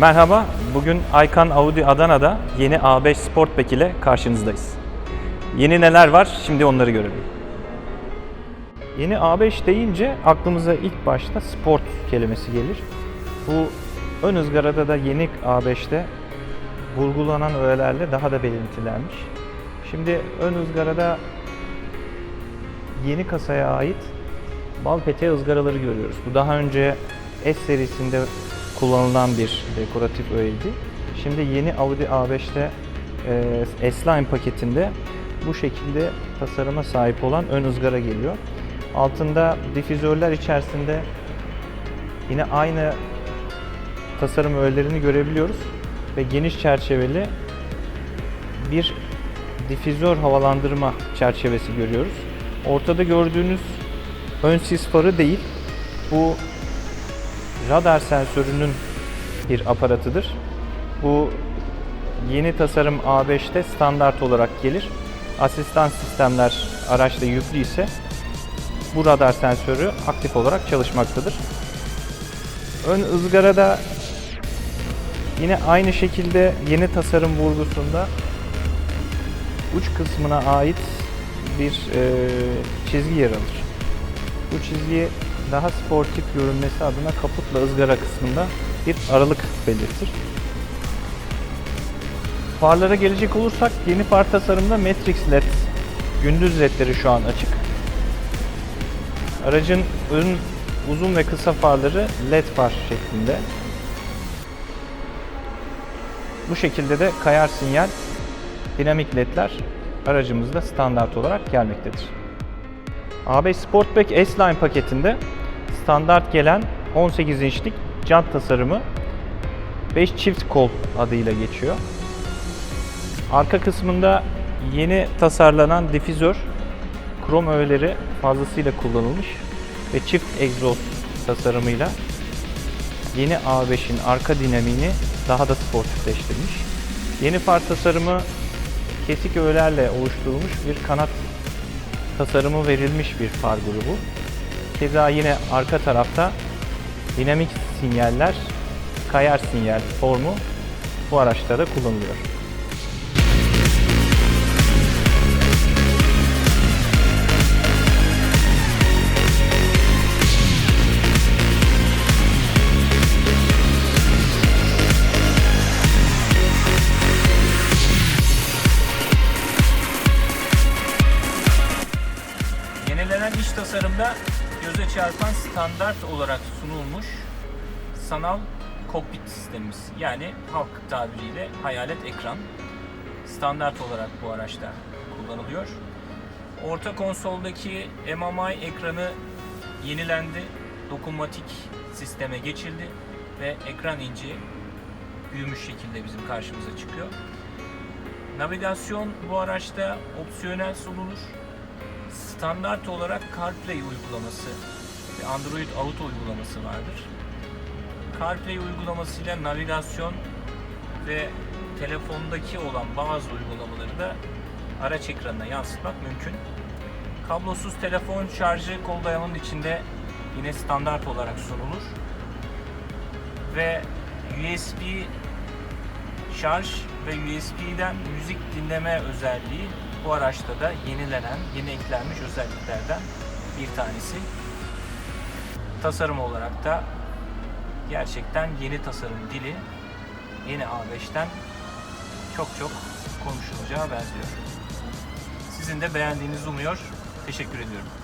Merhaba, bugün Aykan Audi Adana'da yeni A5 Sportback ile karşınızdayız. Yeni neler var? Şimdi onları görelim. Yeni A5 deyince aklımıza ilk başta sport kelimesi gelir. Bu ön ızgarada da yeni A5'te vurgulanan öğelerle daha da belirtilenmiş. Şimdi ön ızgarada yeni kasaya ait bal peteği ızgaraları görüyoruz. Bu daha önce S serisinde kullanılan bir dekoratif öğeydi. Şimdi yeni Audi A5'te e, S-Line paketinde bu şekilde tasarıma sahip olan ön ızgara geliyor. Altında difüzörler içerisinde yine aynı tasarım öğelerini görebiliyoruz ve geniş çerçeveli bir difüzör havalandırma çerçevesi görüyoruz. Ortada gördüğünüz ön sis farı değil, bu radar sensörünün bir aparatıdır. Bu yeni tasarım A5'te standart olarak gelir. Asistan sistemler araçta yüklü ise bu radar sensörü aktif olarak çalışmaktadır. Ön ızgarada yine aynı şekilde yeni tasarım vurgusunda uç kısmına ait bir e, çizgi yer alır. Bu çizgi daha sportif görünmesi adına kaputla ızgara kısmında bir aralık belirtir. Farlara gelecek olursak yeni far tasarımda Matrix LED gündüz ledleri şu an açık. Aracın ön uzun ve kısa farları LED far şeklinde. Bu şekilde de kayar sinyal dinamik ledler aracımızda standart olarak gelmektedir. A5 Sportback S-Line paketinde standart gelen 18 inçlik jant tasarımı 5 çift kol adıyla geçiyor. Arka kısmında yeni tasarlanan difüzör krom öğeleri fazlasıyla kullanılmış ve çift egzoz tasarımıyla yeni A5'in arka dinamiğini daha da sportifleştirmiş. Yeni far tasarımı kesik öğelerle oluşturulmuş bir kanat tasarımı verilmiş bir far grubu. Keza yine arka tarafta dinamik sinyaller, kayar sinyal formu bu araçta da kullanılıyor. Tasarımda göze çarpan standart olarak sunulmuş sanal kokpit sistemimiz. Yani halk tabiriyle hayalet ekran standart olarak bu araçta kullanılıyor. Orta konsoldaki MMI ekranı yenilendi. Dokunmatik sisteme geçildi ve ekran inci büyümüş şekilde bizim karşımıza çıkıyor. Navigasyon bu araçta opsiyonel sunulur standart olarak CarPlay uygulaması ve Android Auto uygulaması vardır. CarPlay uygulamasıyla navigasyon ve telefondaki olan bazı uygulamaları da araç ekranına yansıtmak mümkün. Kablosuz telefon şarjı kol dayanının içinde yine standart olarak sunulur. Ve USB şarj ve USB'den müzik dinleme özelliği bu araçta da yenilenen, yeni eklenmiş özelliklerden bir tanesi. Tasarım olarak da gerçekten yeni tasarım dili yeni A5'ten çok çok konuşulacağı benziyor. Sizin de beğendiğinizi umuyor. Teşekkür ediyorum.